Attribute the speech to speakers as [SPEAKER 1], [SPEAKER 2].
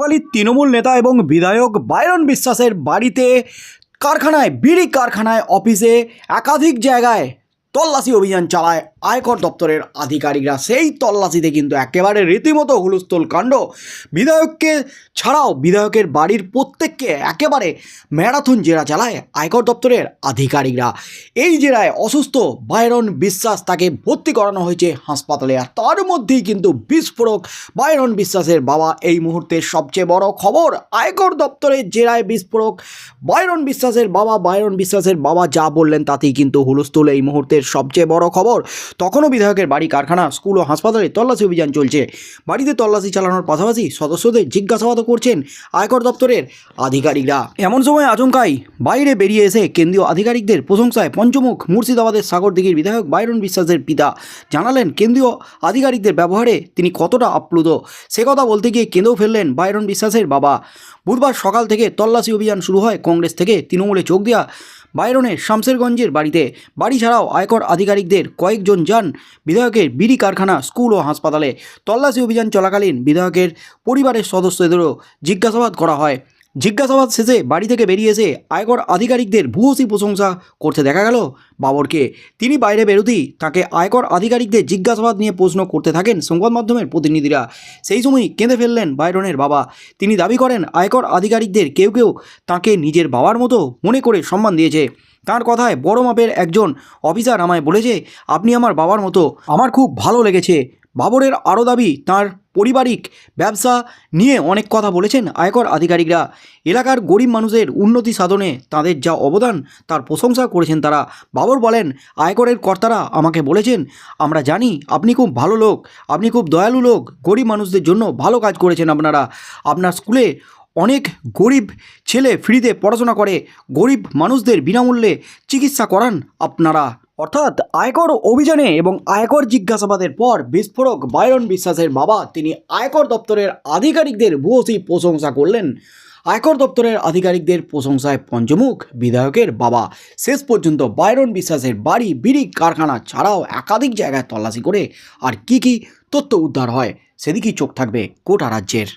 [SPEAKER 1] হাসপাতালির তৃণমূল নেতা এবং বিধায়ক বাইরন বিশ্বাসের বাড়িতে কারখানায়, বিড়ি কারখানায় অফিসে একাধিক জায়গায় তল্লাশি অভিযান চালায়। আয়কর দপ্তরের আধিকারিকরা সেই তল্লাশিতে কিন্তু একেবারে রীতিমতো হুলস্থুল কাণ্ড। বিধায়ককে ছাড়াও বিধায়কের বাড়ির প্রত্যেককে একেবারে ম্যারাথন জেরা চালায় আয়কর দপ্তরের আধিকারিকরা। এই জেরায় অসুস্থ বাইরন বিশ্বাস তাকে ভর্তি করানো হয়েছে হাসপাতালে আর তার মধ্যেই কিন্তু বিস্ফোরক বাইরন বিশ্বাসের বাবা এই মুহূর্তের সবচেয়ে বড় খবর। আয়কর দপ্তরের জেরায় বিস্ফোরক বাইরন বিশ্বাসের বাবা, বাইরন বিশ্বাসের বাবা যা বললেন তাতেই কিন্তু হুলস্থুল এই মুহূর্তের সবচেয়ে বড় খবর। তখনও বিধায়কের বাড়ি, কারখানা, স্কুল ও হাসপাতালে তল্লাশি অভিযান চলছে। বাড়িতে তল্লাশি চালানোর পাশাপাশি সদস্যদের জিজ্ঞাসাবাদও করছেন আয়কর দপ্তরের আধিকারিকরা। এমন সময় আচমকাই বাইরে বেরিয়ে এসে কেন্দ্রীয় আধিকারিকদের প্রশংসায় পঞ্চমুখ মুর্শিদাবাদের সাগরদিঘির বিধায়ক বাইরন বিশ্বাসের পিতা জানালেন কেন্দ্রীয় আধিকারিকদের ব্যবহারে তিনি কতটা আপ্লুত। সে কথা বলতে গিয়ে কেঁদেও ফেললেন বাইরন বিশ্বাসের বাবা। বুধবার সকাল থেকে তল্লাশি অভিযান শুরু হয় কংগ্রেস থেকে। তৃণমূলে চোখ দেওয়া বাইরনের শামসেরগঞ্জের বাড়িতে। বাড়ি ছাড়াও আয়কর আধিকারিকদের কয়েকজন যান বিধায়কের বিড়ি কারখানা, স্কুল ও হাসপাতালে। তল্লাশি অভিযান চলাকালীন বিধায়কের পরিবারের সদস্যদেরও জিজ্ঞাসাবাদ করা হয়। জিজ্ঞাসাবাদ শেষে বাড়ি থেকে বেরিয়ে এসে আয়কর আধিকারিকদের ভূয়সী প্রশংসা করতে দেখা গেল বাবরকে। তিনি বাইরে বেরোতেই তাকে আয়কর আধিকারিকদের জিজ্ঞাসাবাদ নিয়ে প্রশ্ন করতে থাকেন সংবাদ মাধ্যমের প্রতিনিধিরা। সেই সময়ই কেঁদে ফেললেন বাইরনের বাবা। তিনি দাবি করেন, আয়কর আধিকারিকদের কেউ কেউ তাকে নিজের বাবার মতো মনে করে সম্মান দিয়েছে। তার কথায় বড় মাপের একজন অফিসার আমায় বলেছে, আপনি আমার বাবার মতো। আমার খুব ভালো লেগেছে। বাবরের আরও দাবি তার পারিবারিক ব্যবসা নিয়ে অনেক কথা বলেছেন আয়কর আধিকারিকরা। এলাকার গরিব মানুষের উন্নতি সাধনে তাদের যা অবদান, তার প্রশংসা করেছেন তারা। বাবর বলেন, আয়করের কর্তারা আমাকে বলেছেন, আমরা জানি আপনি খুব ভালো লোক, আপনি খুব দয়ালু লোক, গরিব মানুষদের জন্য ভালো কাজ করেছেন আপনারা। আপনার স্কুলে অনেক গরিব ছেলে ফ্রিতে পড়াশোনা করে, গরিব মানুষদের বিনামূল্যে চিকিৎসা করান আপনারা। অর্থাৎ আয়কর অভিযানে এবং আয়কর জিজ্ঞাসাবাদের পর বিস্ফোরক বায়রন বিশ্বাসের বাবা তিনি আয়কর দপ্তরের আধিকারিকদের ভূয়সী প্রশংসা করলেন। আয়কর দপ্তরের আধিকারিকদের প্রশংসায় পঞ্চমুখ বিধায়কের বাবা। শেষ পর্যন্ত বায়রন বিশ্বাসের বাড়ি, বিড়ি, কারখানা ছাড়াও একাধিক জায়গায় তল্লাশি করে আর কি কি তথ্য উদ্ধার হয়, সেদিকেই চোখ থাকবে গোটা রাজ্যের।